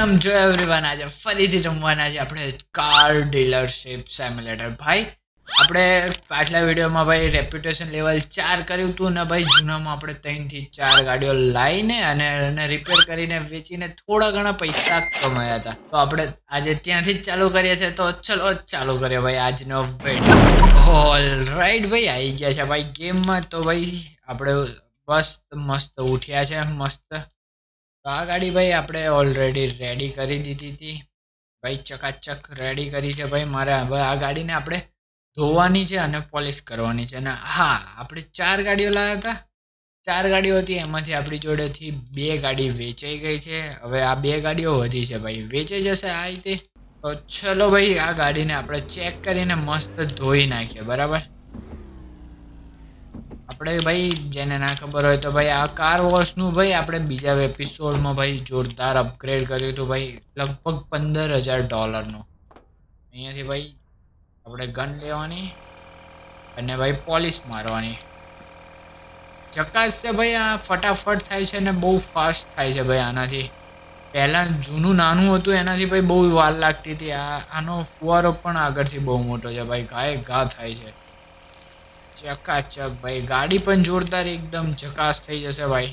કેમ જો એવરીવન આજે ફરીથી રમવાના છે આપણે કાર ડીલરશીપ સેમ્યુલેટર ભાઈ, આપણે પાછલા વિડીયોમાં ભાઈ રેપ્યુટેશન લેવલ ચાર કર્યું હતું ને ભાઈ જૂનામાં આપણે ત્રણથી ચાર ગાડીઓ લાવીને અને એને રિપેર કરીને વેચીને થોડા ઘણા પૈસા કમાયા હતા. તો આપણે આજે ત્યાંથી જ ચાલુ કરીએ છીએ. તો ચલો ચાલુ કરીએ ભાઈ આજનો ઓલ રાઈટ ભાઈ આવી ગયા છે. ભાઈ ગેમમાં તો ભાઈ આપણે મસ્ત મસ્ત ઉઠ્યા છે. મસ્ત તો આ ગાડી ભાઈ આપણે ઓલરેડી રેડી કરી દીધી હતી. ભાઈ ચકાચક રેડી કરી છે ભાઈ. મારે હવે આ ગાડીને આપણે ધોવાની છે અને પોલિશ કરવાની છે. અને હા, આપણે ચાર ગાડીઓ લાવ્યા હતા. ચાર ગાડીઓ હતી, એમાંથી આપણી જોડેથી બે ગાડી વેચાઈ ગઈ છે. હવે આ બે ગાડીઓ વધી છે ભાઈ. વેચાઈ જશે આ રીતે? તો ચલો ભાઈ, આ ગાડીને આપણે ચેક કરીને મસ્ત ધોઈ નાખીએ. બરાબર? આપણે ભાઈ, જેને ના ખબર હોય તો ભાઈ આ કાર વોશનું ભાઈ આપણે બીજા એપિસોડમાં ભાઈ જોરદાર અપગ્રેડ કર્યું હતું ભાઈ, લગભગ પંદર હજાર ડોલરનું અહીંયાથી ભાઈ આપણે ગન લેવાની અને ભાઈ પોલિશ મારવાની. ચકાસ છે ભાઈ આ ફટાફટ થાય છે ને બહુ ફાસ્ટ થાય છે ભાઈ આનાથી. પહેલાં જૂનું નાનું હતું એનાથી ભાઈ બહુ વાર લાગતી હતી. આ, આનો ફુવારો પણ આગળથી બહુ મોટો છે ભાઈ, ગાય ઘા થાય છે. ચકાચક ભાઈ. ગાડી પણ જોરદાર એકદમ ચકાસ થઈ જશે ભાઈ.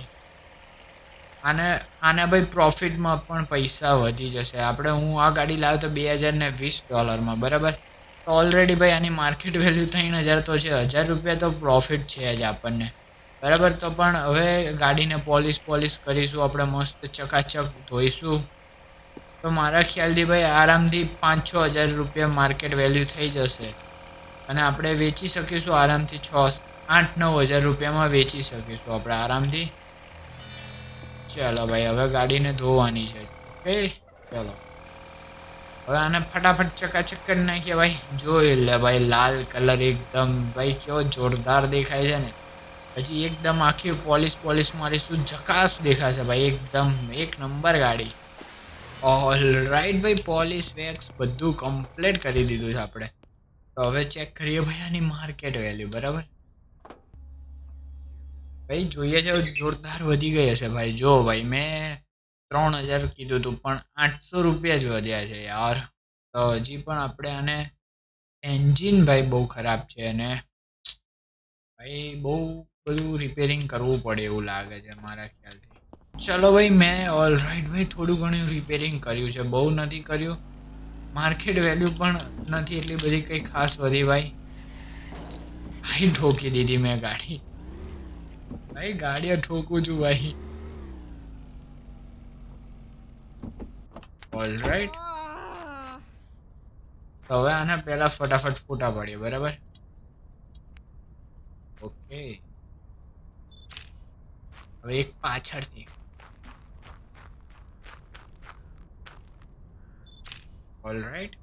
આને આને ભાઈ પ્રોફિટમાં પણ પૈસા વધી જશે. આપણે હું આ ગાડી લાવ્યો તો બે હજાર ને વીસ ડોલરમાં, બરાબર? તો ઓલરેડી ભાઈ આની માર્કેટ વેલ્યુ ત્રણ હજાર તો છે. હજાર રૂપિયા તો પ્રોફિટ છે જ આપણને. બરાબર? તો પણ હવે ગાડીને પોલિશ પોલિશ કરીશું. આપણે મસ્ત ચકાચક ધોઈશું. તો મારા ખ્યાલથી ભાઈ આરામથી પાંચ છ હજાર રૂપિયા માર્કેટ વેલ્યુ થઈ જશે. અને આપણે વેચી શકીશું આરામથી છ, આઠ, નવ હજાર રૂપિયામાં વેચી શકીશું આપણે આરામથી. ચલો ભાઈ, હવે ગાડીને ધોવાની છે. ઓકે, ચલો. હવે આને ફટાફટ ચકાચક કરી નાખીએ ભાઈ. જોઈ લે ભાઈ, લાલ કલર એકદમ. ભાઈ, કેવો જોરદાર દેખાય છે ને. પછી એકદમ આખી પોલીસ પોલીસ મારી મારીશું ઝકાસ દેખાશે ભાઈ. એકદમ એક નંબર ગાડી. ઓલ રાઈટ ભાઈ, પોલીસ વેક્સ બધું કમ્પ્લીટ કરી દીધું છે આપણે. તો હવે ચેક કરીએ ભાઈ આની માર્કેટ વેલ્યુ બરાબર? ભાઈ જોઈએ છે, જોરદાર વધી ગઈ હશે ભાઈ. જો ભાઈ, મેં ત્રણ હજાર કીધું હતું, પણ આઠસો રૂપિયા જ વધ્યા છે યાર. તો હજી પણ આપણે આને એન્જિન ભાઈ બહુ ખરાબ છે અને ભાઈ બહુ બધું રિપેરિંગ કરવું પડે એવું લાગે છે મારા ખ્યાલથી. ચલો ભાઈ, મેં ઓલરાઈટ ભાઈ, થોડું ઘણું રિપેરિંગ કર્યું છે. બહુ નથી કર્યું. માર્કેટ વેલ્યુ પણ નથી એટલી બધી કંઈ ખાસ વધી ભાઈ. ભાઈ ઠોકી દીધી મેં ગાડી. ભાઈ ગાડીએ ઠોકું છું ભાઈ. ઓલરાઈટ તો હવે આના પહેલા ફટાફટ ફોટા પાડીએ, બરાબર? ઓકે હવે એક પાછળથી. ઓલ રાઈટ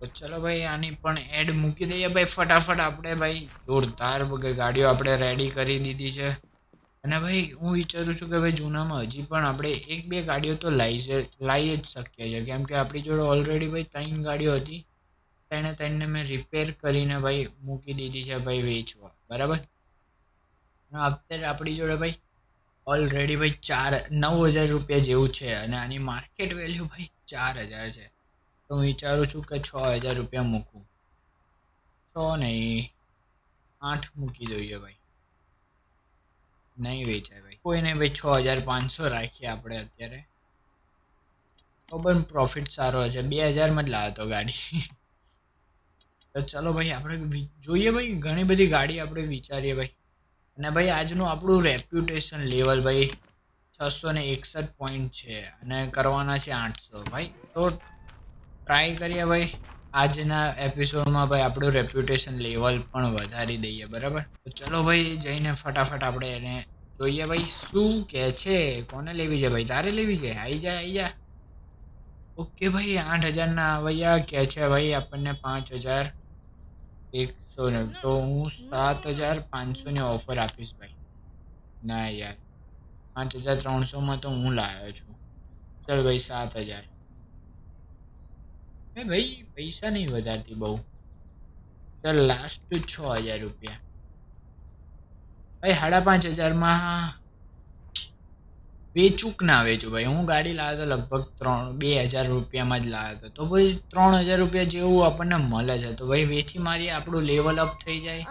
તો ચલો ભાઈ, આની પણ એડ મૂકી દઈએ ભાઈ ફટાફટ. આપણે ભાઈ જોરદાર ગાડીઓ આપણે રેડી કરી દીધી છે. અને ભાઈ, હું વિચારું છું કે ભાઈ જૂનામાં હજી પણ આપણે એક બે ગાડીઓ તો લાવી લાવી જ શકીએ છીએ. કેમ કે આપણી જોડે ઓલરેડી ભાઈ ત્રણ ગાડીઓ હતી. તેને ત્રણને મેં રિપેર કરીને ભાઈ મૂકી દીધી છે ભાઈ વેચવા. બરાબર? અત્યારે આપણી જોડે ભાઈ ઓલરેડી ભાઈ ચાર, નવ હજાર રૂપિયા જેવું છે. અને આની માર્કેટ વેલ્યુ ભાઈ ચાર હજાર છે. તો હું વિચારું છું કે છ હજાર રૂપિયા મૂકું. છ નહીં, આઠ મૂકી દઈએ ભાઈ. નહીં વેચાય ભાઈ. કોઈ નહીં ભાઈ છ હજાર પાંચસો રાખીએ આપણે અત્યારે. તો પણ પ્રોફિટ સારો હશે. બે હજારમાં જ લાવ્યો હતો ગાડી. તો ચલો ભાઈ, આપણે જોઈએ ભાઈ, ઘણી બધી ગાડી આપણે વિચારીએ ભાઈ. અને ભાઈ, આજનું આપણું રેપ્યુટેશન લેવલ ભાઈ છસો ને એકસઠ પોઈન્ટ છે અને કરવાના છે આઠસો. ભાઈ, તો ટ્રાય કરીએ ભાઈ. આજના એપિસોડમાં ભાઈ આપણું રેપ્યુટેશન લેવલ પણ વધારી દઈએ, બરાબર? તો ચલો ભાઈ, જઈને ફટાફટ આપણે એને જોઈએ ભાઈ, શું કે છે? કોને લેવી છે ભાઈ? તારે લેવી છે? આવી જા આવી જા. ઓકે ભાઈ, આઠ હજારના આવ્યા કે છે ભાઈ? આપણને પાંચ હજાર એકસો ને, તો હું સાત હજાર પાંચસોની ઓફર આપીશ ભાઈ. ના યાર. પાંચ હજાર ત્રણસોમાં તો હું લાવ્યો છું. ચાલ ભાઈ, સાત હજાર. એ ભાઈ, પૈસા નહીં વધારતી બહુ. ચાલ લાસ્ટ છ હજાર રૂપિયા. ભાઈ, સાડા પાંચ હજારમાં વેચું કે ના વેચું ભાઈ? હું ગાડી લાવ્યો તો લગભગ ત્રણ, બે હજાર રૂપિયામાં જ લાવ્યો હતો. તો ભાઈ, ત્રણ હજાર રૂપિયા જેવું આપણને મળે છે. તો ભાઈ, વેચી મારી આપણું લેવલ અપ થઈ જાય.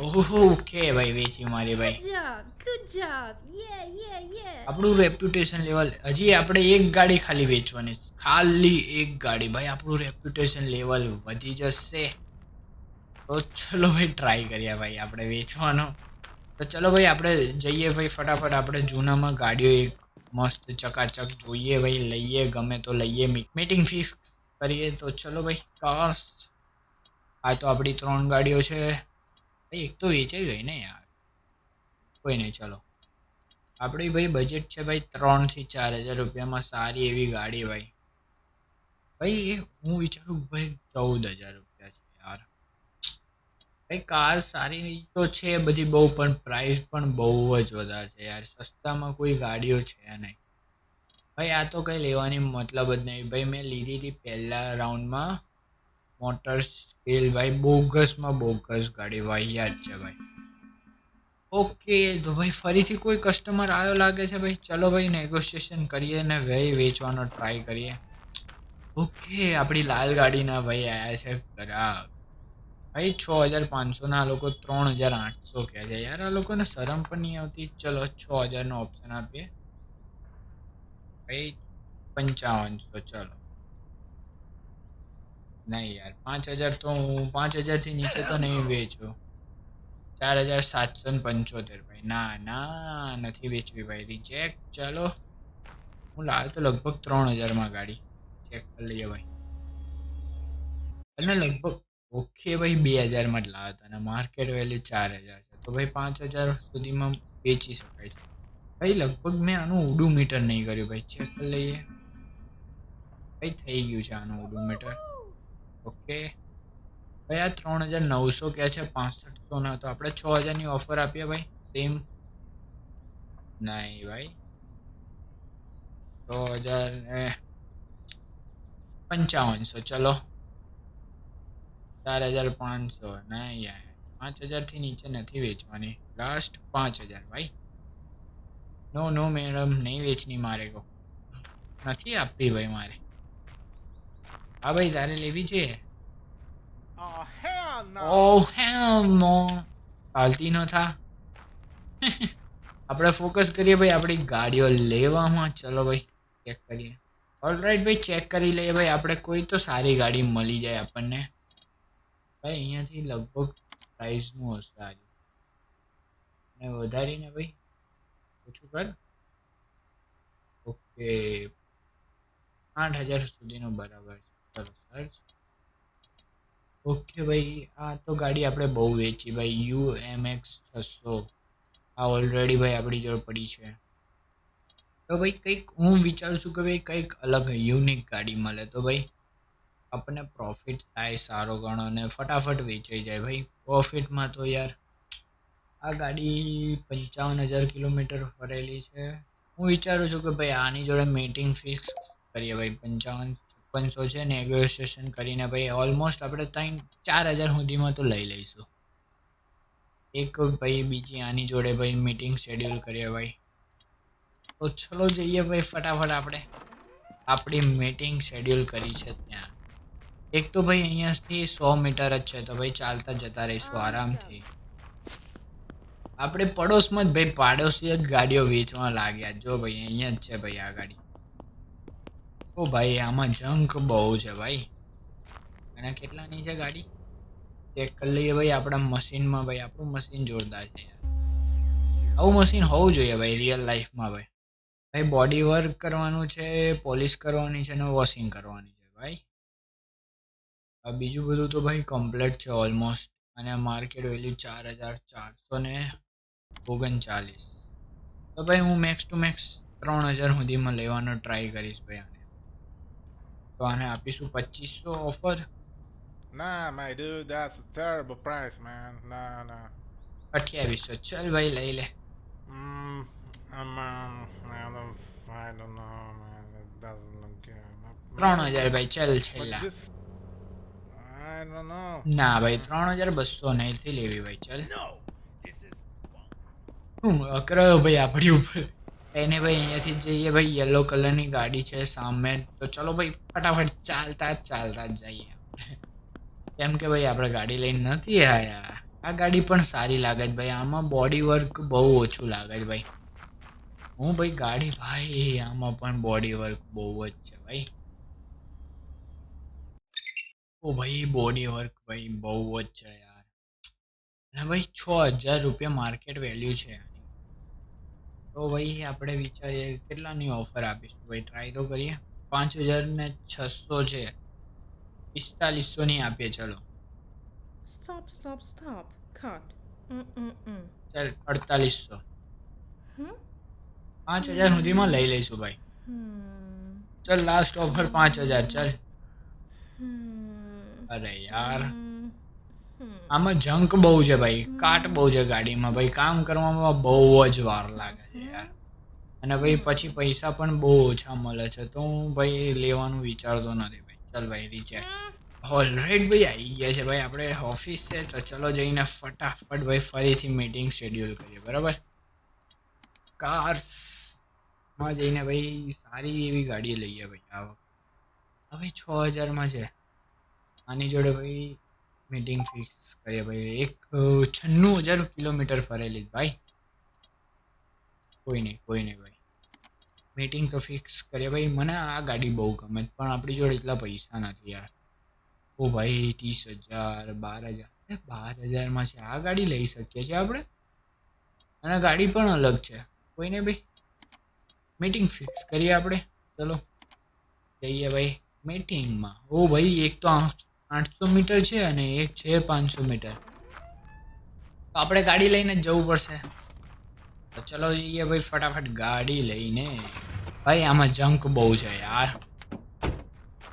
ઓકે ભાઈ વેચી મારી ભાઈ. Good job. આપણું રેપ્યુટેશન લેવલ હજી આપણે એક ગાડી ખાલી વેચવાની ખાલી એક ગાડી ભાઈ આપણું રેપ્યુટેશન લેવલ વધી જશે. તો ચલો ભાઈ ટ્રાય કરીએ ભાઈ આપણે વેચવાનો. તો ચલો ભાઈ આપણે જઈએ ભાઈ ફટાફટ આપણે જૂનામાં ગાડીઓ એક મસ્ત ચકાચક જોઈએ ભાઈ લઈએ ગમે તો લઈએ. મીટિંગ ફિક્સ કરીએ તો ચલો ભાઈ કાર્સ આ તો આપણી ત્રણ ગાડીઓ છે. એક તો વેચાઈ ગઈ ને યાર. કોઈ નહીં, ચલો. આપણી ભાઈ બજેટ છે ભાઈ ત્રણથી ચાર હજાર રૂપિયામાં સારી એવી ગાડી ભાઈ. ભાઈ, એ હું વિચારું ભાઈ ચૌદ હજાર રૂપિયા છે યાર. ભાઈ, કાર સારી તો છે, બધી બહુ, પણ પ્રાઇસ પણ બહુ જ વધારે છે યાર. સસ્તામાં કોઈ ગાડીઓ છે નહીં. ભાઈ, આ તો કંઈ લેવાની મતલબ જ નહીં. ભાઈ, મેં લીધી હતી પહેલા રાઉન્ડમાં મોટર સ્કિલ ભાઈ, બોગસમાં બોગસ ગાડી વાહિયાત છે ભાઈ. ઓકે, તો ભાઈ ફરીથી કોઈ કસ્ટમર આવ્યો લાગે છે ભાઈ? ચલો ભાઈ નેગોશિએશન કરીએ ને ભાઈ વેચવાનો ટ્રાય કરીએ. ઓકે, આપણી લાલ ગાડીના ભાઈ આવ્યા છે ગ્રાહક ભાઈ, છ હજાર પાંચસોના આ લોકો ત્રણ હજાર આઠસો કહે છે. યાર, આ લોકોને શરમ પણ નહીં આવતી. ચલો, છ હજારનો ઓપ્શન આપીએ. ભાઈ, પંચાવનસો, ચલો. નહીં યાર, પાંચ હજાર તો હું, પાંચ હજારથી નીચે તો નહીં વેચું. ચાર હજાર સાતસો ને પંચોતેર ભાઈ. ના ના, નથી વેચવી ભાઈ. રિજેક્ટ ચાલો. હું લાવ્યો તો લગભગ ત્રણ હજારમાં ગાડી. ચેક કરી લઈએ ભાઈ. અને લગભગ ઓકે ભાઈ બે હજારમાં જ લાવ્યો હતો અને માર્કેટ વેલ્યુ ચાર હજાર છે. તો ભાઈ પાંચ હજાર સુધીમાં વેચી શકાય છે. ભાઈ, લગભગ મેં આનું ઉડું મીટર નહીં કર્યું ભાઈ. ચેક કરી લઈએ. ભાઈ, થઈ ગયું છે આનું ઉડું મીટર ઓકે. ભાઈ આ ત્રણ હજાર નવસો કે છે? પાસઠસો ના તો આપણે છ હજારની ઓફર આપીએ ભાઈ. સેમ નહીં ભાઈ. છ હજાર પંચાવનસો. ચલો. ચાર હજાર પાંચસો. નહીં યાર. પાંચ હજારથી નીચે નથી વેચવાની. લાસ્ટ પાંચ હજાર ભાઈ. નો નો મેડમ નહીં વેચની મારે કહો નથી આપવી ભાઈ મારે. હા ભાઈ તારે લેવી છે. ચાલતી ન થા. આપણે ફોકસ કરીએ ભાઈ આપણી ગાડીઓ લેવામાં ચલો ભાઈ ચેક કરીએ. ઓલરાઈટ ભાઈ ચેક કરી લઈએ ભાઈ આપણે કોઈ તો સારી ગાડી મળી જાય આપણને. ભાઈ અહીંયાથી લગભગ પ્રાઇસનું હશે. આજે ને વધારીને ભાઈ ઓછું કર. ઓકે આઠ હજાર સુધીનું બરાબર છે. ઓકે ભાઈ, આ તો ગાડી આપણે બહુ વેચી, ભાઈ. યુ એમ એક્સ છસો. આ ઓલરેડી ભાઈ, આપણી જોડે પડી છે. તો ભાઈ, કંઈક હું વિચારું છું કે, ભાઈ, કંઈક અલગ યુનિક ગાડી મળે. તો ભાઈ, આપણને પ્રોફિટ થાય, સારો ગણો અને ફટાફટ વેચાઈ જાય. ભાઈ પ્રોફિટમાં તો યાર, આ ગાડી પંચાવન હજાર કિલોમીટર ફરેલી છે. હું વિચારું છું કે, ભાઈ, આની જોડે મીટિંગ ફિક્સ કરીએ, ભાઈ, પંચાવન છપ્પનસો છે નેગોશિએશન કરીને ભાઈ ઓલમોસ્ટ આપણે ત્રણ, ચાર હજાર સુધીમાં તો લઈ લઈશું. એક ભાઈ બીજી આની જોડે ભાઈ મીટિંગ શેડ્યુલ કરીએ ભાઈ. તો ચલો જઈએ ભાઈ ફટાફટ આપણે. આપણી મીટિંગ શેડ્યુલ કરી છે ત્યાં. એક તો ભાઈ અહીંયાથી સો મીટર જ છે તો ભાઈ ચાલતા જતા રહીશું આરામથી. આપણે પડોશમાં જ ભાઈ પાડોશી જ ગાડીઓ વેચવા લાગ્યા. જો ભાઈ અહીંયા જ છે ભાઈ આ ગાડી. ઓ ભાઈ, આમાં જંક બહુ છે ભાઈ. અને કેટલાની છે ગાડી? ચેક કરી લઈએ ભાઈ, આપણા મશીનમાં ભાઈ, આપણું મશીન જોરદાર છે આવું મશીન હોવું જોઈએ ભાઈ રિયલ લાઈફમાં ભાઈ. ભાઈ બોડી વર્ક કરવાનું છે પોલિશ કરવાની છે અને વોશિંગ કરવાની છે ભાઈ. બીજું બધું તો ભાઈ કમ્પ્લીટ છે ઓલમોસ્ટ અને માર્કેટ વેલ્યુ ચાર હજાર ચારસો ને ઓગણચાલીસ. તો ભાઈ હું મેક્સ ટુ મેક્સ ત્રણ હજાર સુધીમાં લેવાનો ટ્રાય કરીશ ભાઈ આને. તો આને આપીશું પચીસો offer Nah, my dude, that's a terrible price, man. Nah, nah. અઠ્યાવીસો ચલ ભાઈ લઈ લે Mm, um, um, I don't, I don't know, man. It doesn't look good. ત્રણ હજાર ભાઈ ચલ But છેલ્લા this, I don't know. ના ભાઈ ત્રણ હજાર બસો નહીંથી લેવી ભાઈ ચલ No, this is શું અકરાયો ભાઈ આપણી ઉપર એને ભાઈ અહીંયાથી જઈએ ભાઈ યલો કલરની ગાડી છે સામે. તો ચલો ભાઈ, ફટાફટ ચાલતા ચાલતા જ જઈએ કેમ કે ભાઈ, આપણે ગાડી લઈને નથી આયા. આ ગાડી પણ સારી લાગે છે ભાઈ. આમાં બોડી વર્ક બહુ ઓછું લાગે છે ભાઈ. હું ભાઈ ગાડી, ભાઈ, આમાં પણ બોડી વર્ક બહુ જ છે ભાઈ. ઓ ભાઈ બોડી વર્ક ભાઈ બહુ જ છે યાર. અને ભાઈ, છ હજાર રૂપિયા માર્કેટ વેલ્યુ છે. તો ભાઈ આપણે વિચારીએ કેટલાની ઓફર આપીશું ભાઈ ટ્રાય તો કરીએ પાંચ હજાર ને છસો છે પિસ્તાલીસો ની આપીએ ચલો સ્ટોપ સ્ટોપ સ્ટોપ Cut. ચાલ અડતાલીસો? પાંચ હજાર સુધીમાં લઈ લઈશું ભાઈ. ચલ લાસ્ટ ઓફર પાંચ હજાર ચાલ. અરે યાર. આમાં જંક બહુ છે ભાઈ. કાટ બહુ છે ગાડીમાં. ભાઈ, કામ કરવામાં બહુ જ વાર લાગે છે યાર. અને ભાઈ, પછી પૈસા પણ બહુ ઓછા મળે છે. તો હું ભાઈ લેવાનું વિચારતો નથી ભાઈ. ચાલ ભાઈ રિચેક ઓલરાઈટ ભાઈ આવી ગયા છે ભાઈ. આપણે ઓફિસ છે તો ચલો જઈને ફટાફટ ભાઈ ફરીથી મીટિંગ શેડ્યુલ કરીએ. બરાબર? કાર્સમાં જઈને ભાઈ સારી એવી ગાડી લઈએ ભાઈ. આ વખતે. હવે છ હજારમાં છે. આની જોડે ભાઈ મીટિંગ ફિક્સ કરીએ ભાઈ. એક છન્નું હજાર કિલોમીટર ફરેલી ભાઈ. કોઈ નહીં કોઈ નહીં ભાઈ. મીટિંગ તો ફિક્સ કરીએ ભાઈ. મને આ ગાડી બહુ ગમે પણ આપણી જોડે એટલા પૈસા નથી યાર. ઓ ભાઈ, ત્રીસ હજાર, બાર હજાર. બાર હજારમાં છે. આ ગાડી લઈ શકીએ છીએ આપણે? અને ગાડી પણ અલગ છે. કોઈ નહીં ભાઈ? મીટિંગ ફિક્સ કરીએ આપણે. ચલો. જઈએ ભાઈ. મીટિંગમાં ઓ ભાઈ, એક તો આઠસો મીટર છે અને એક છે પાંચસો મીટર. તો આપણે ગાડી લઈને જ જવું પડશે. તો ચલો જઈએ ભાઈ, ફટાફટ ગાડી લઈને. ભાઈ, આમાં જંક બહુ છે યાર.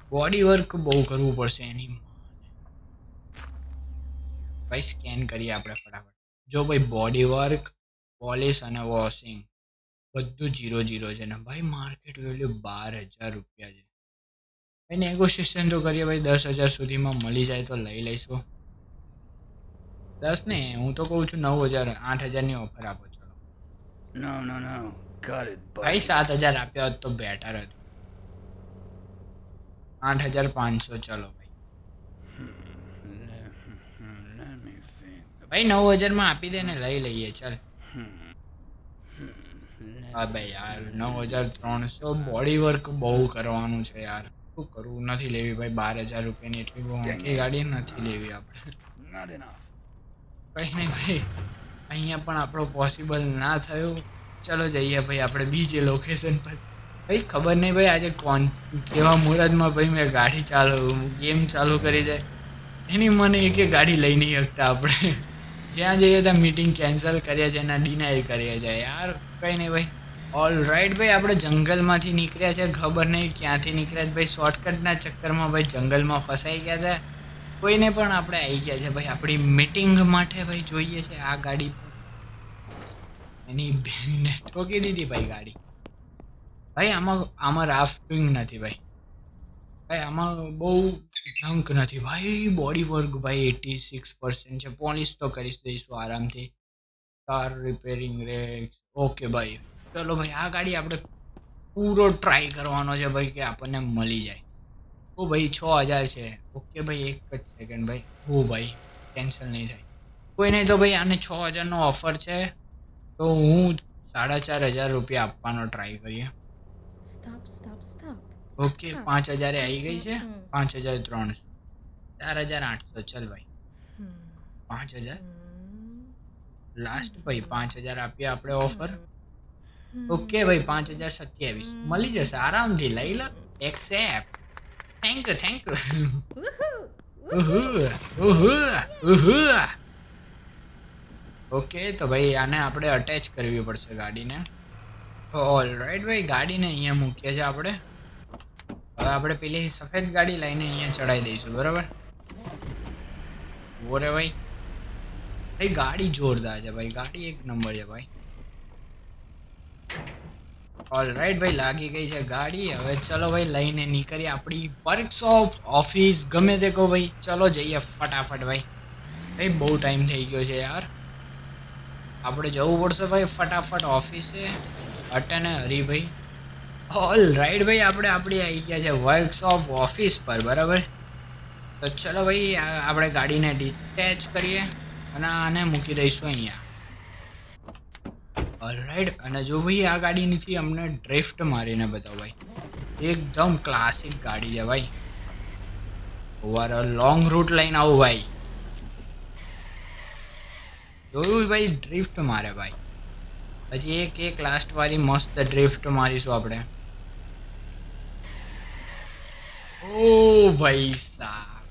બોડી વર્ક બહુ કરવું પડશે એની. ભાઈ સ્કેન કરીએ આપણે ફટાફટ. જો ભાઈ બોડી વર્ક પોલિશ અને વોશિંગ બધું જીરો જીરો છે ને. ભાઈ માર્કેટ વેલ્યુ બાર હજાર રૂપિયા છે. ભાઈ નેગોશિએશન તો કરીએ ભાઈ દસ હજાર સુધીમાં મળી જાય તો લઈ લઈશું. દસ ને હું તો કહું છું નવ હજાર આઠ હજારની ઓફર આપો ચલો. ભાઈ સાત હજાર આપ્યા હોત તો બેટર હતું. આઠ હજાર પાંચસો ચલો ભાઈ. ભાઈ નવ હજારમાં આપી દે ને લઈ લઈએ ચાલ. હા ભાઈ યાર નવ હજાર ત્રણસો બોડી વર્ક બહુ કરવાનું છે યાર. શું કરવું? નથી લેવી ભાઈ બાર હજાર રૂપિયાની એટલી બહુ મોટી ગાડી નથી લેવી આપણે. કંઈ નહીં ભાઈ અહીંયા પણ આપણો પોસિબલ ના થયું. ચલો જઈએ ભાઈ આપણે બીજે લોકેશન પર. ભાઈ ખબર નહીં ભાઈ આજે કોણ કેવા મુહૂર્તમાં ભાઈ મેં ગાડી ચાલુ ગેમ ચાલુ કરી જાય એની મને એક ગાડી લઈ નહીં શકતા આપણે. જ્યાં જઈએ ત્યાં મીટિંગ કેન્સલ કર્યા છીએ એના ડિનાય કર્યા જાય યાર કંઈ નહીં ભાઈ. ઓલ રાઈટ ભાઈ, આપણે જંગલમાંથી નીકળ્યા છે. ખબર નહીં ક્યાંથી નીકળ્યા ભાઈ શોર્ટકટના ચક્કરમાં ભાઈ જંગલમાં ફસાઈ ગયા હતા કોઈને પણ આપણે આવી ગયા છે. ભાઈ, આપણી મીટિંગ માટે ભાઈ જોઈએ છે આ ગાડી. એની બેનને ઠોકી દીધી ભાઈ ગાડી. ભાઈ, આમાં આમાં રાફ્ટિંગ નથી ભાઈ. ભાઈ, આમાં બહુ જંક નથી. ભાઈ બોડી વર્ક ભાઈ એટી સિક્સ પર્સન્ટ છે. પોલિશ તો કરી દઈશું આરામથી. કાર રિપેરિંગ રેટ ઓકે ભાઈ. ચલો ભાઈ આ ગાડી આપણે પૂરો ટ્રાય કરવાનો છે ભાઈ કે આપણને મળી જાય. ઓ ભાઈ છ હજાર છે. ઓકે ભાઈ એક જ સેકન્ડ ભાઈ. હો ભાઈ કેન્સલ નહીં થાય. કોઈ નહીં તો ભાઈ આને છ હજારનો ઓફર છે. તો હું સાડા ચાર હજાર રૂપિયા આપવાનો ટ્રાય કરીએ. ઓકે પાંચ હજારે આવી ગઈ છે. પાંચ હજાર ત્રણસો. ચાર હજાર આઠસો. ચલ ભાઈ. પાંચ હજાર. લાસ્ટ ભાઈ પાંચ હજાર આપીએ આપણે ઓફર. ઓકે ભાઈ પાંચ હજાર સત્યાવીસ. મળી જશે આરામથી લઈ લો. Accept thank you thank you! Okay તો ભાઈ આને આપણે અટેચ કરવી પડશે ગાડીને. ઓલ રાઈટ ભાઈ ગાડીને અહીંયા મૂકીએ છીએ આપણે. હવે આપણે પેલી સફેદ ગાડી લઈને અહીંયા ચડાવી દઈશું બરાબર? ઓરે ભાઈ. ભાઈ ગાડી જોરદાર છે ભાઈ ગાડી એક નંબર છે ભાઈ. ઓલ રાઈટ ભાઈ, લાગી ગઈ છે ગાડી. હવે ચલો ભાઈ, લઈને નીકળીએ આપણી વર્કશોપ ઓફિસ ગમે તે કહો ભાઈ, ચલો જઈએ ફટાફટ ભાઈ. ભાઈ, બહુ ટાઈમ થઈ ગયો છે યાર. આપણે જવું પડશે ભાઈ, ફટાફટ ઓફિસે અટને અને હરિભાઈ ઓલ રાઈટ ભાઈ, આપણે આપણી આવી ગયા છે વર્કશોપ ઓફિસ પર, બરાબર? તો ચલો ભાઈ આપણે ગાડીને ડિટેચ કરીએ અને આને મૂકી દઈશું અહીંયા. ઓલરાઈટ અને જો ભાઈ આ ગાડીનીથી અમને ડ્રિફ્ટ મારીને બતાવો ભાઈ. એકદમ ક્લાસિક ગાડી છે ભાઈ. ઓવર લોંગ રૂટ લઈને આવું ભાઈ. જોયું ભાઈ ડ્રિફ્ટ મારે ભાઈ. પછી એક એક લાસ્ટ વાળી મસ્ત ડ્રિફ્ટ મારીશું આપણે. ઓ ભાઈ સા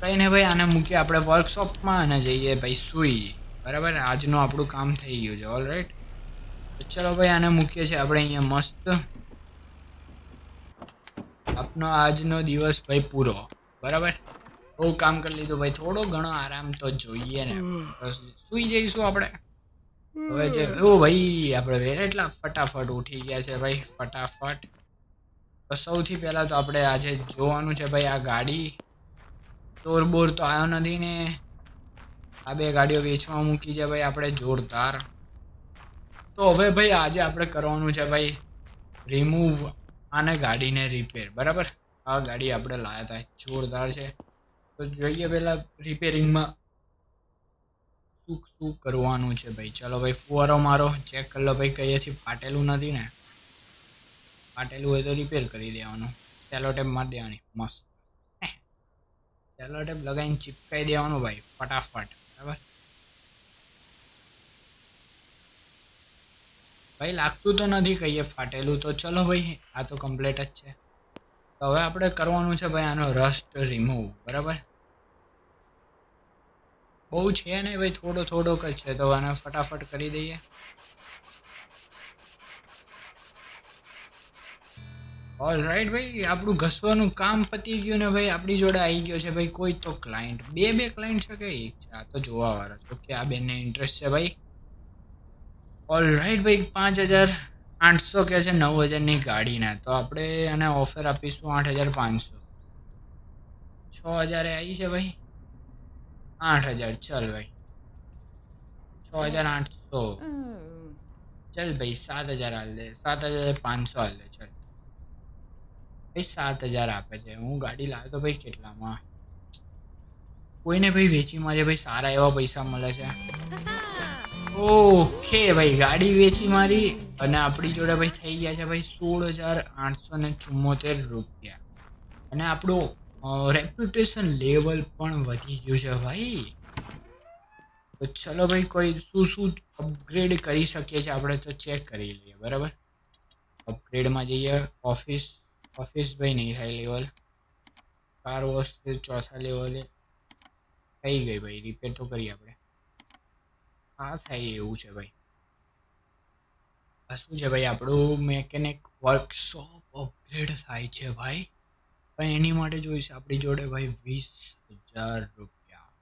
કઈ ને ભાઈ, આને મૂકીએ આપણે વર્કશોપમાં અને જઈએ ભાઈ, સુઈ. બરાબર આજનું આપણું કામ થઈ ગયું છે ઓલ રાઈટ તો ચલો ભાઈ, આને મૂકીએ છીએ આપણે અહીંયા મસ્ત. આપનો આજનો દિવસ ભાઈ પૂરો, બરાબર? બહુ કામ કરી લીધું ભાઈ, થોડો ઘણો આરામ તો જોઈએ ને. સુઈ જઈશું આપણે. હવે જે, ઓ ભાઈ, આપણે વેરેટલા ફટાફટ ઉઠી ગયા છે ભાઈ, ફટાફટ. તો સૌથી પહેલા તો આપણે આજે જોવાનું છે ભાઈ આ ગાડી. ચોર બોર તો આવ્યો નથી ને. આ બે ગાડીઓ વેચવા મૂકી છે ભાઈ, આપણે જોરદાર. તો હવે ભાઈ, આજે આપણે કરવાનું છે ભાઈ રિમૂવ આને ગાડીને રિપેર બરાબર? આ ગાડી આપણે લાવ્યા હતા જોરદાર છે. તો જોઈએ પહેલાં રિપેરિંગમાં શું શું કરવાનું છે ભાઈ? ચલો ભાઈ, ફુવારો મારો ચેક કરી લો ભાઈ કહીએથી ફાટેલું નથી ને. ફાટેલું હોય તો રિપેર કરી દેવાનું. સેલો ટેપ મારી દેવાની, મસ્ત. સેલો ટેપ લગાવીને ચીપકાઈ દેવાનું ભાઈ, ફટાફટ. બરાબર? ભાઈ, લાગતું તો નથી કહીએ, ફાટેલું તો. ચલો ભાઈ, આ તો કમ્પ્લીટ જ છે. તો હવે આપણે કરવાનું છે ભાઈ, આનો રસ્ટ રિમૂવ બરાબર? બહુ છે ને ભાઈ, થોડો થોડોક જ છે. તો આને ફટાફટ કરી દઈએ. ઓલ રાઈટ ભાઈ આપણું ઘસવાનું કામ પતી ગયું ને ભાઈ આપણી જોડે આવી ગયો છે ભાઈ કોઈ તો ક્લાયન્ટ બે બે ક્લાયન્ટ છે કે એક છે? આ તો જોવા વાળો તો કે આ બેનને ઇન્ટરેસ્ટ છે ભાઈ. ઓલ રાઈટ ભાઈ પાંચ હજાર આઠસો કે છે નવ હજારની ગાડીના. તો આપણે એને ઓફર આપીશું આઠ હજાર પાંચસો. છ હજારે આવી છે ભાઈ? આઠ હજાર. ચલ ભાઈ. છ હજાર આઠસો. ચાલ ચલ ભાઈ સાત હજાર હાલ દે. સાત હજાર પાંચસો હાલ દે. ચલ. ભાઈ સાત હજાર આપે છે. હું ગાડી લાવ્યો તો ભાઈ કેટલામાં? કોઈને ભાઈ વેચી મારે ભાઈ સારા એવા પૈસા મળે છે. ઓકે ભાઈ, ગાડી વેચી મારી અને આપણી જોડે ભાઈ થઈ ગયા છે ભાઈ સોળ હજાર આઠસો ને ચુમ્મોતેર રૂપિયા. અને આપણું રેપ્યુટેશન લેવલ પણ વધી ગયું છે ભાઈ. તો ચલો ભાઈ કોઈ શું શું અપગ્રેડ કરી શકીએ છીએ આપણે તો ચેક કરી લઈએ, બરાબર? અપગ્રેડમાં જઈએ ઓફિસ ઓફિસ ભાઈ નહીં થાય લેવલ કાર વોશ ચોથા લેવલે થઈ ગઈ ભાઈ રિપેર તો કરી આપણે. હા થાય એવું છે ભાઈ. આ શું છે ભાઈ, આપણું મેકેનિક વર્કશોપ અપગ્રેડ થાય છે ભાઈ. પણ એની માટે જોઈશે, આપણી જોડે ભાઈ વીસ હજાર રૂપિયા.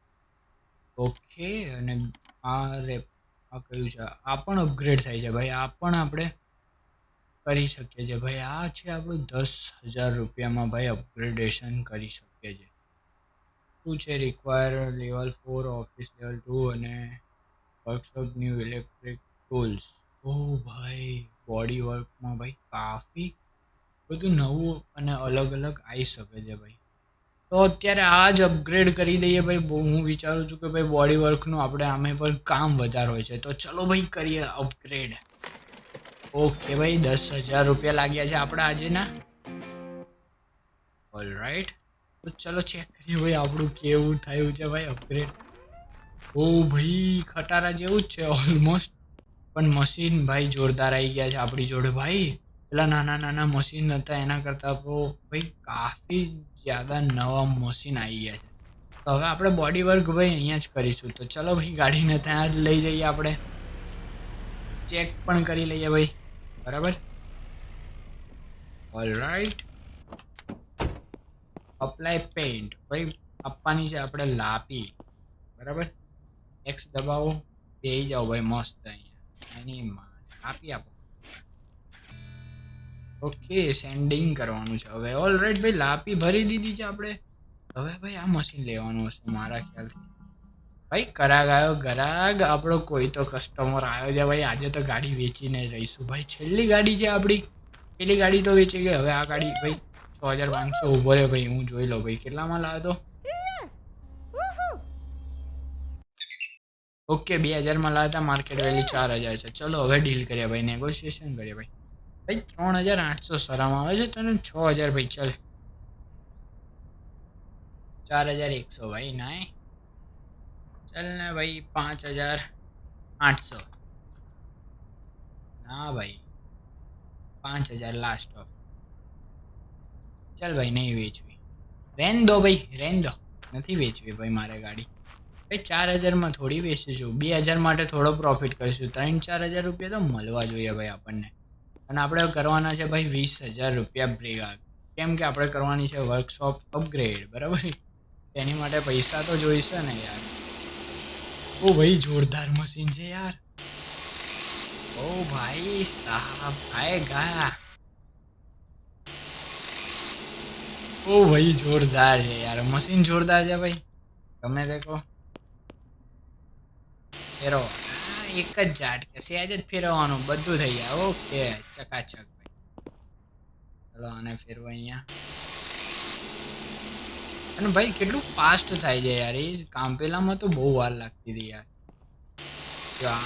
ઓકે અને આ રે આ કયું છે? આ પણ અપગ્રેડ થાય છે ભાઈ. આ પણ આપણે કરી શકીએ છીએ. ભાઈ, આ છે આપણું દસ હજાર રૂપિયામાં ભાઈ અપગ્રેડેશન કરી શકીએ છીએ. શું છે require level four office level two અને વર્કશોપ ન્યૂ ઇલેક્ટ્રિક ટૂલ્સ ઓ ભાઈ બોડી વર્કમાં ભાઈ કાફી બધું નવું અને અલગ અલગ આવી શકે છે ભાઈ. તો અત્યારે આ જ અપગ્રેડ કરી દઈએ ભાઈ. હું વિચારું છું કે ભાઈ બોડી વર્કનું આપણે આમે પર કામ વધારે હોય છે. તો ચલો ભાઈ, કરીએ અપગ્રેડ ઓકે ભાઈ, દસ હજાર રૂપિયા લાગ્યા છે આપણા આજેના. ઓલ રાઈટ તો ચલો ચેક કરીએ ભાઈ, આપણું કેવું થયું છે ભાઈ અપગ્રેડ ઓ ભાઈ, ખટારા જેવું જ છે ઓલમોસ્ટ પણ મશીન ભાઈ જોરદાર આવી ગયા છે આપણી જોડે ભાઈ. પેલા નાના નાના મશીન હતા, એના કરતાં તો ભાઈ કાફી જ્યાદા નવા મશીન આવી ગયા છે. તો હવે આપણે બોડી વર્ક ભાઈ અહીંયા જ કરીશું. તો ચલો ભાઈ, ગાડીને ત્યાં જ લઈ જઈએ આપણે. ચેક પણ કરી લઈએ ભાઈ. બરાબર? ઓલ રાઈટ અપ્લાય પેઇન્ટ ભાઈ, આપવાની છે આપણે લાપી. બરાબર? એક્સ દબાવો. બેસી જાઓ ભાઈ, મસ્ત અહીંયા. એની આપી આપો. ઓકે સેન્ડિંગ કરવાનું છે હવે. ઓલરાઈટ ભાઈ, લાપી ભરી દીધી છે આપણે. હવે, ભાઈ, આ મશીન લેવાનું હશે મારા ખ્યાલથી. ભાઈ, કરાગ આવ્યો ગરાગ આપણો કોઈ તો કસ્ટમર આવ્યો છે. ભાઈ, આજે તો ગાડી વેચીને રહીશું. ભાઈ, છેલ્લી ગાડી છે આપણી પેલી ગાડી તો વેચી ગઈ. હવે આ ગાડી, ભાઈ, છ હજાર પાંચસો ઊભો રહે ભાઈ, હું જોઈ લઉં. ભાઈ, કેટલામાં લાવ્યો ઓકે, બે હજારમાં લાવ્યા હતા. માર્કેટ વેલ્યુ ચાર હજાર છે. ચલો, હવે ડીલ કરીએ. ભાઈ નેગોશિએશન કરીએ, ભાઈ. ભાઈ, ત્રણ હજાર આઠસો સરામ આવે છે તને? છ હજાર, ભાઈ, ચાલ. ચાર હજાર એકસો, ભાઈ, નાય. ને ભાઈ પાંચ હજાર આઠસો ના ભાઈ પાંચ હજાર લાસ્ટ ઓફ ચાલ ભાઈ નહીં વેચવી રેન દો ભાઈ રેન દો નથી વેચવી ભાઈ મારે ગાડી ભાઈ ચાર હજારમાં થોડી વેચીશું બે હજાર માટે થોડો પ્રોફિટ કરીશું। ત્રણ, ચાર હજાર રૂપિયા તો મળવા જોઈએ ભાઈ આપણને। અને આપણે કરવાના છે ભાઈ વીસ હજાર રૂપિયા બ્રેગા કેમ કે આપણે કરવાની છે વર્કશોપ અપગ્રેડ બરાબર? એની માટે પૈસા તો જોઈશે ને યાર। ઓ ભાઈ, જોરદાર મશીન છે યાર. ઓ ભાઈ, સાહબ આएगा ઓ ભાઈ, જોરદાર છે યાર. મશીન જોરદાર છે ભાઈ. તમે દેખો. ફેરો. એક જ જાટ કે સહેજ જ ફેરવવાનું બધું થઈ જાય. ઓકે, ચકાચક ભાઈ. ચલો આને ફેરવો અહીંયા. અને ભાઈ, કેટલું ફાસ્ટ થાય છે યાર. એ કામ પેલામાં તો બહુ વાર લાગતી હતી યાર.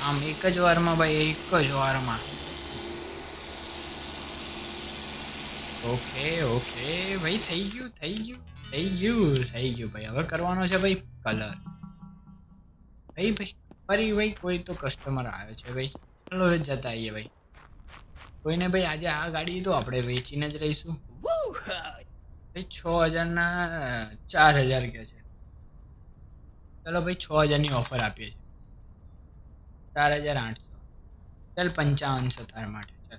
આમ એક જ વારમાં ભાઈ, એક જ વારમાં. ઓકે ઓકે ભાઈ, થઈ ગયું થઈ ગયું થઈ ગયું થઈ ગયું. ભાઈ, હવે કરવાનો છે ભાઈ કલર ભાઈ ભાઈ, ફરી ભાઈ, કોઈ તો કસ્ટમર આવ્યો છે ભાઈ. ચાલો, હવે જતા આવીએ ભાઈ. કોઈને ભાઈ, આજે આ ગાડી તો આપણે વેચીને જ રહીશું. ભાઈ છ હજારના ચાર હજાર કે છે. ચલો ભાઈ છ હજારની ઓફર આપીએ છીએ. ચાર હજાર આઠસો. ચાલ પંચાવનસો તારા માટે. ચાલ.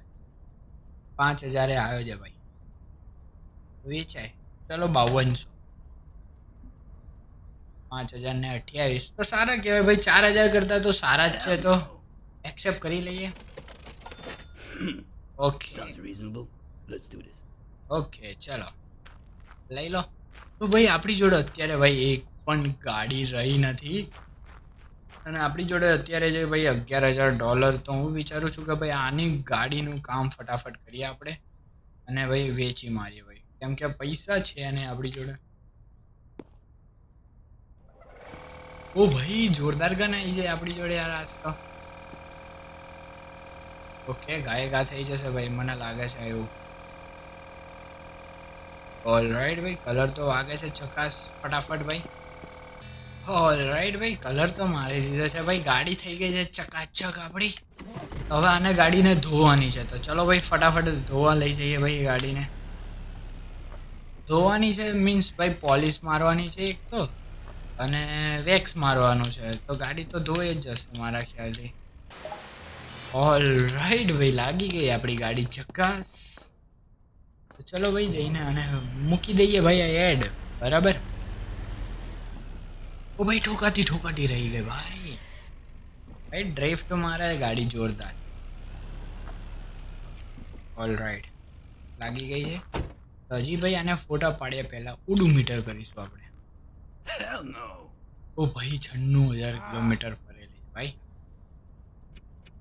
પાંચ હજારે આવ્યો છે ભાઈ. વેચાય. ચલો બાવનસો. પાંચ હજાર ને અઠ્યાવીસ. તો સારા કહેવાય ભાઈ ચાર હજાર કરતા તો સારા જ છે તો એક્સેપ્ટ કરી લઈએ. ઓકે ઓકે ચલો. લઈ લો. તો ભાઈ, આપણી જોડે અત્યારે ભાઈ એક પણ ગાડી રહી નથી. અને આપણી જોડે અત્યારે જે ભાઈ અગિયાર હજાર ડોલર તો હું વિચારું છું કે ભાઈ આની ગાડીનું કામ ફટાફટ કરીએ આપણે અને ભાઈ વેચી મારીએ ભાઈ. કેમ કે પૈસા છે અને આપણી જોડે. ઓ ભાઈ, જોરદાર ગન આવી જાય આપણી જોડે યાર આજ તો. ઓકે ગાય ગા થઈ જશે ભાઈ, મને લાગે છે એવું. ઓલ રાઈટ ભાઈ કલર તો વાગે છે ચકાસ ફટાફટ, ભાઈ. ઓલ રાઈટ ભાઈ કલર તો મારી દીધો છે, ભાઈ. ગાડી થઈ ગઈ છે ચકાચક આપણી. હવે આને ગાડીને ધોવાની છે. તો ચલો, ભાઈ, ફટાફટ ધોવા લઈ જઈએ, ભાઈ, ગાડીને. ધોવાની છે મીન્સ ભાઈ પોલિશ મારવાની છે એક તો, અને વેક્સ મારવાનું છે. તો ગાડી તો ધોઈ જ જશે મારા ખ્યાલથી. ઓલ રાઈટ ભાઈ, લાગી ગઈ આપણી ગાડી ચકાસ. તો ચલો ભાઈ જઈને અને મૂકી દઈએ ભાઈ આ એડ બરાબર? ઓ ભાઈ ઠોકાતી ઠોકાતી રહી ગઈ ભાઈ. ભાઈ ડ્રિફ્ટ મારે ગાડી જોરદાર. ઓલ રાઈટ લાગી ગઈ છે? તો હજી ભાઈ આને ફોટા પાડ્યા પહેલા મીટર કરીશું આપણે. ઓ ભાઈ છન્નું હજાર કિલોમીટર ફરેલી ભાઈ.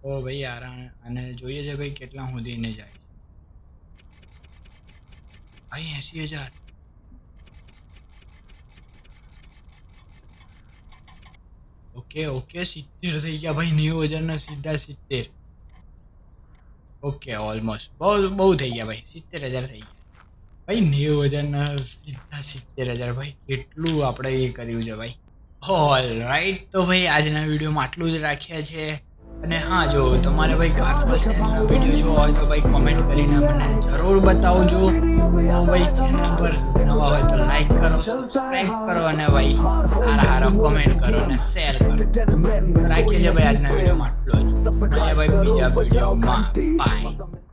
ઓ ભાઈ આરા અને જોઈએ છે ભાઈ કેટલા સુધીને જાય છે ભાઈ એસી હજાર ઓકે ઓકે સિત્તેર થઈ ગયા ભાઈ નેવું હજારના સીધા સિત્તેર ઓકે ઓલમોસ્ટ બહુ બહુ થઈ ગયા ભાઈ સિત્તેર હજાર થઈ ગયા ભાઈ નેવું હજારના સીધા સિત્તેર હજાર ભાઈ કેટલું આપણે એ કર્યું છે ભાઈ ઓલ રાઈટ તો ભાઈ આજના વિડીયોમાં આટલું જ રાખ્યા છે અને હા, જો તમારે ભાઈ કાર્ફોલ ચેનલના વીડિયો જોવો હોય તો ભાઈ કોમેન્ટ કરીને મને જરૂર બતાવજો. તો ભાઈ ચેનલ પર નવા હોય તો લાઈક કરો સબસ્ક્રાઈબ કરો અને ભાઈ સારા સારા કોમેન્ટ કરો અને શેર કરો. રાખીએ છીએ ભાઈ આજના વિડીયોમાં આટલો જ. મળીએ ભાઈ બીજા વિડીયોમાં બાય